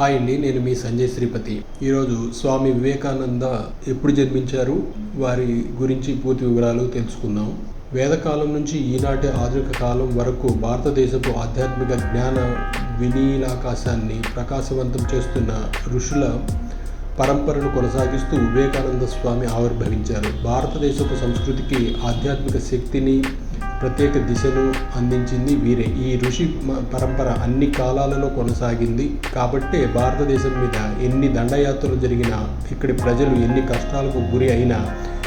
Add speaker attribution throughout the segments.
Speaker 1: Hi అండి నేను మీ సంజయ్ శ్రీపతి. ఈరోజు స్వామి వివేకానంద ఎప్పుడు జన్మించారు? వారి గురించి పూర్తి వివరాలు తెలుసుకుందాం. వేదకాలం నుంచి ఈనాటి ఆధునిక కాలం వరకు భారతదేశపు ఆధ్యాత్మిక జ్ఞాన వినీలాకాశాన్ని ప్రకాశవంతం చేస్తున్న ఋషుల పరంపరను కొనసాగిస్తూ వివేకానంద స్వామి ఆవిర్భవించారు. భారతదేశపు సంస్కృతికి ఆధ్యాత్మిక శక్తిని ప్రత్యేక దిశను అందించింది వీరే. ఈ ఋషి పరంపర అన్ని కాలాలలో కొనసాగింది. కాబట్టే భారతదేశం మీద ఎన్ని దండయాత్రలు జరిగినా ఇక్కడి ప్రజలు ఎన్ని కష్టాలకు గురి అయినా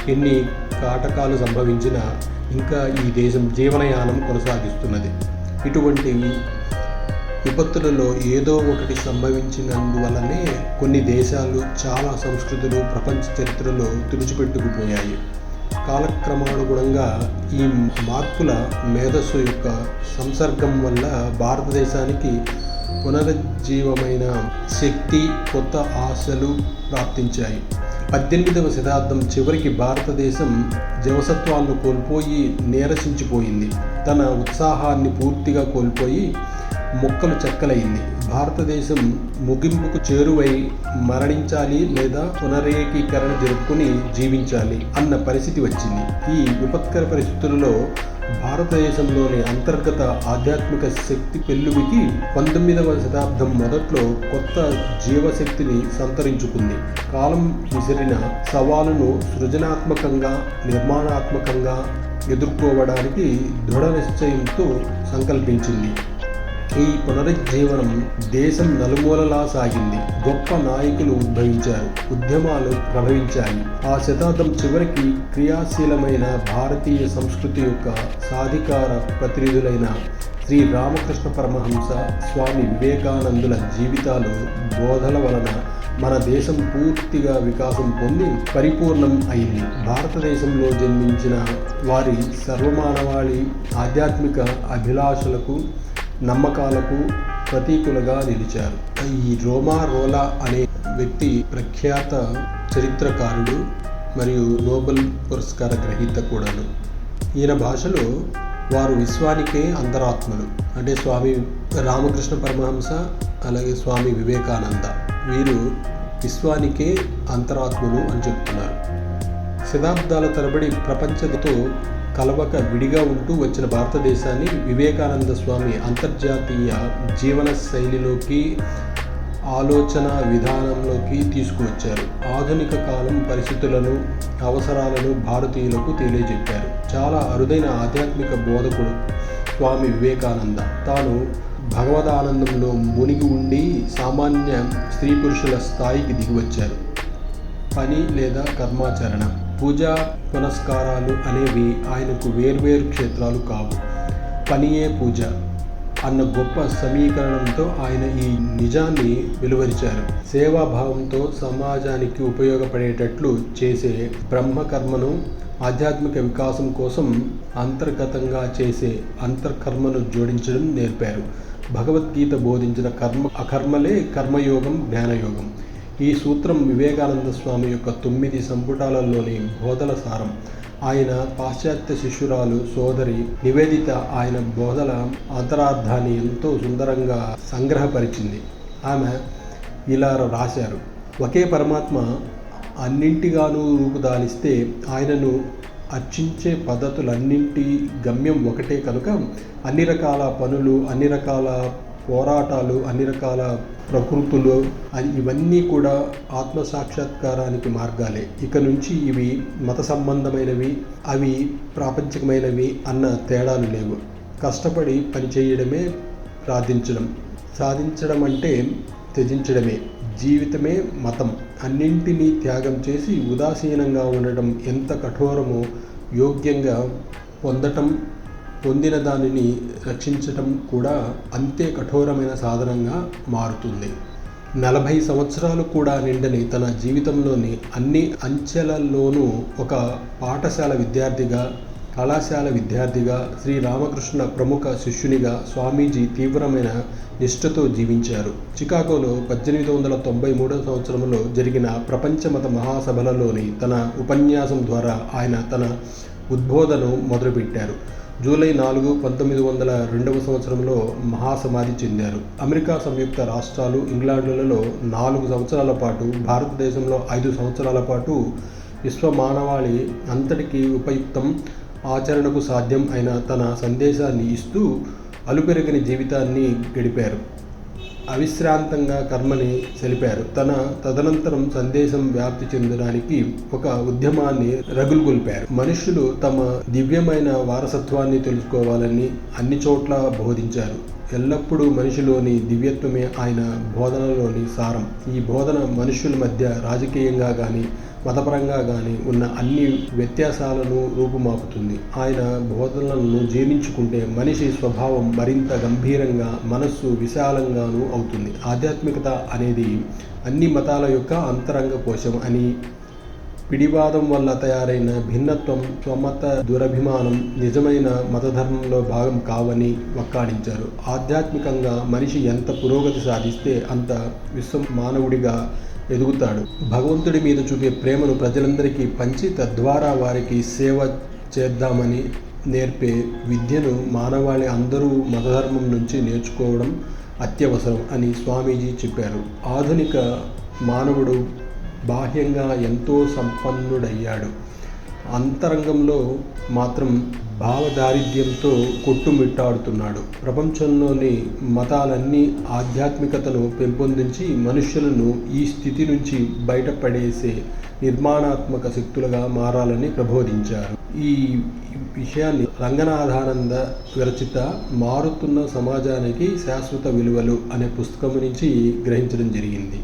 Speaker 1: ఎన్ని కాటకాలు సంభవించినా ఇంకా ఈ దేశం జీవనయానం కొనసాగిస్తున్నది. ఇటువంటి విపత్తులలో ఏదో ఒకటి సంభవించినందువలనే కొన్ని దేశాలు చాలా సంస్కృతులు ప్రపంచ చరిత్రలో తుడిచిపెట్టుకుపోయాయి. కాలక్రమానుగుణంగా ఈ మార్పుల మేధస్సు యొక్క సంసర్గం వల్ల భారతదేశానికి పునరుజ్జీవమైన శక్తి కొత్త ఆశలు ప్రాప్తించాయి. పద్దెనిమిదవ శతాబ్దం చివరికి భారతదేశం జవసత్వాలను కోల్పోయి నీరసించిపోయింది. తన ఉత్సాహాన్ని పూర్తిగా కోల్పోయి మొక్కలు చెక్కలైంది. భారతదేశం ముగింపుకు చేరువై మరణించాలి లేదా పునరేకీకరణ జరుపుకుని జీవించాలి అన్న పరిస్థితి వచ్చింది. ఈ విపత్కర పరిస్థితులలో భారతదేశంలోని అంతర్గత ఆధ్యాత్మిక శక్తి పెళ్ళువికి పంతొమ్మిదవ శతాబ్దం మొదట్లో కొత్త జీవశక్తిని సంతరించుకుంది. కాలం విసిరిన సవాలును సృజనాత్మకంగా నిర్మాణాత్మకంగా ఎదుర్కోవడానికి దృఢ నిశ్చయంతో సంకల్పించింది. ఈ పునరుజ్జీవనం దేశం నలుమూలలా సాగింది. గొప్ప నాయకులు ఉద్భవించారు ఉద్యమాలు ప్రభవించాయి ఆ శతాబ్దం చివరికి క్రియాశీలమైన భారతీయ సంస్కృతి యొక్క సాధికార ప్రతినిధులైన శ్రీ రామకృష్ణ పరమహంస స్వామి వివేకానందుల జీవితాలు బోధల వలన మన దేశం పూర్తిగా వికాసం పొంది పరిపూర్ణం అయింది. భారతదేశంలో జన్మించిన వారి సర్వమానవాళి ఆధ్యాత్మిక అభిలాషలకు నమ్మకాలకు ప్రతీకులుగా నిలిచారు. ఈ రోమా రోలా అనే వ్యక్తి ప్రఖ్యాత చరిత్రకారుడు మరియు నోబెల్ పురస్కార గ్రహీత కూడాను. ఈయన భాషలో వారు విశ్వానికే అంతరాత్మలు. అంటే స్వామి రామకృష్ణ పరమహంస అలాగే స్వామి వివేకానంద. వీరు విశ్వానికే అంతరాత్మలు అని చెప్తున్నారు. శతాబ్దాల తరబడి ప్రపంచంతో కలవక విడిగా ఉంటూ వచ్చిన భారతదేశాన్ని వివేకానంద స్వామి అంతర్జాతీయ జీవన శైలిలోకి ఆలోచన విధానంలోకి తీసుకువచ్చారు. ఆధునిక కాలం పరిస్థితులను అవసరాలను భారతీయులకు తెలియజెప్పారు. చాలా అరుదైన ఆధ్యాత్మిక బోధకుడు స్వామి వివేకానంద. తాను భగవదానందంలో మునిగి ఉండి సామాన్య స్త్రీ పురుషుల స్థాయికి దిగివచ్చారు. పని లేదా కర్మాచరణ. పూజా పునస్కారాలు అనేవి ఆయనకు వేర్వేరు క్షేత్రాలు కావు. పనియే పూజ అన్న గొప్ప సమీకరణంతో ఆయన ఈ నిజాన్ని వెలువరిచారు. సేవాభావంతో సమాజానికి ఉపయోగపడేటట్లు చేసే బ్రహ్మకర్మను ఆధ్యాత్మిక వికాసం కోసం అంతర్గతంగా చేసే అంతర్కర్మను జోడించడం నేర్పారు. భగవద్గీత బోధించిన కర్మ అకర్మలే కర్మయోగం జ్ఞానయోగం. ఈ సూత్రం వివేకానంద స్వామి యొక్క తొమ్మిది సంపుటాలలోని బోధల సారం. ఆయన పాశ్చాత్య శిష్యురాలు సోదరి నివేదిత ఆయన బోధల అంతరార్థాన్ని ఎంతో సుందరంగా సంగ్రహపరిచింది. ఆమె ఇలా రాశారు. ఒకే పరమాత్మ అన్నింటిగానూ రూపుదాలిస్తే ఆయనను అర్చించే పద్ధతులన్నింటి గమ్యం ఒకటే కనుక అన్ని రకాల పనులు అన్ని రకాల పోరాటాలు అన్ని రకాల ప్రకృతులు ఇవన్నీ కూడా ఆత్మ సాక్షాత్కారానికి మార్గాలే. ఇక నుంచి ఇవి మత సంబంధమైనవి అవి ప్రాపంచికమైనవి అన్న తేడాలు లేవు. కష్టపడి పనిచేయడమే ప్రార్థించడం. సాధించడం అంటే త్యజించడమే. జీవితమే మతం. అన్నింటినీ త్యాగం చేసి ఉదాసీనంగా ఉండటం ఎంత కఠోరమో యోగ్యంగా పొందటం పొందిన దానిని రక్షించటం కూడా అంతే కఠోరమైన సాధనంగా మారుతుంది. నలభై సంవత్సరాలు కూడా నిండని తన జీవితంలోని అన్ని అంచెలలోనూ ఒక పాఠశాల విద్యార్థిగా కళాశాల విద్యార్థిగా శ్రీరామకృష్ణ ప్రముఖ శిష్యునిగా స్వామీజీ తీవ్రమైన నిష్ఠతో జీవించారు. చికాగోలో పద్దెనిమిది వందల తొంభై మూడవ సంవత్సరంలో జరిగిన ప్రపంచమత మహాసభలలోని తన ఉపన్యాసం ద్వారా ఆయన తన ఉద్బోధను మొదలుపెట్టారు. జూలై నాలుగు పంతొమ్మిది వందల రెండవ సంవత్సరంలో మహాసమాధి చెందారు. అమెరికా సంయుక్త రాష్ట్రాలు ఇంగ్లాండ్లలో నాలుగు సంవత్సరాల పాటు భారతదేశంలో ఐదు సంవత్సరాల పాటు విశ్వ మానవాళి అంతటికీ ఉపయుక్తం ఆచరణకు సాధ్యం అయిన తన సందేశాన్ని ఇస్తూ అలుపెరగని జీవితాన్ని గడిపారు. అవిశ్రాంతంగా కర్మని చలిపారు. తన తదనంతరం సందేశం వ్యాప్తి చెందడానికి ఒక ఉద్యమాన్ని రగులుగొల్పారు మనుషులు తమ దివ్యమైన వారసత్వాన్ని తెలుసుకోవాలని అన్ని చోట్ల బోధించారు. ఎల్లప్పుడూ మనిషిలోని దివ్యత్వమే ఆయన బోధనలోని సారం. ఈ బోధన మనుషుల మధ్య రాజకీయంగా కానీ మతపరంగా కానీ ఉన్న అన్ని వ్యత్యాసాలను రూపుమాపుతుంది. ఆయన బోధనలను జీర్ణించుకుంటే మనిషి స్వభావం మరింత గంభీరంగా మనస్సు విశాలంగాను అవుతుంది. ఆధ్యాత్మికత అనేది అన్ని మతాల యొక్క అంతరంగ కోశం అని పిడివాదం వల్ల తయారైన భిన్నత్వం స్వమత దురభిమానం నిజమైన మతధర్మంలో భాగం కావని వక్కాణించారు. ఆధ్యాత్మికంగా మనిషి ఎంత పురోగతి సాధిస్తే అంత విశ్వ మానవుడిగా ఎదుగుతాడు. భగవంతుడి మీద చూపే ప్రేమను ప్రజలందరికీ పంచి తద్వారా వారికి సేవ చేద్దామని నేర్పే విద్యను మానవాళి అందరూ మతధర్మం నుంచి నేర్చుకోవడం అత్యవసరం అని స్వామీజీ చెప్పారు. ఆధునిక మానవుడు బాహ్యంగా ఎంతో సంపన్నుడయ్యాడు. అంతరంగంలో మాత్రం భావదారిద్ర్యంతో కొట్టుమిట్టాడుతున్నాడు. ప్రపంచంలోని మతాలన్నీ ఆధ్యాత్మికతను పెంపొందించి మనుష్యులను ఈ స్థితి నుంచి బయటపడేసే నిర్మాణాత్మక శక్తులుగా మారాలని ప్రబోధించారు. ఈ విషయాన్ని రంగనాథానంద విరచిత మారుతున్న సమాజానికి శాశ్వత విలువలు అనే పుస్తకం నుంచి గ్రహించడం జరిగింది.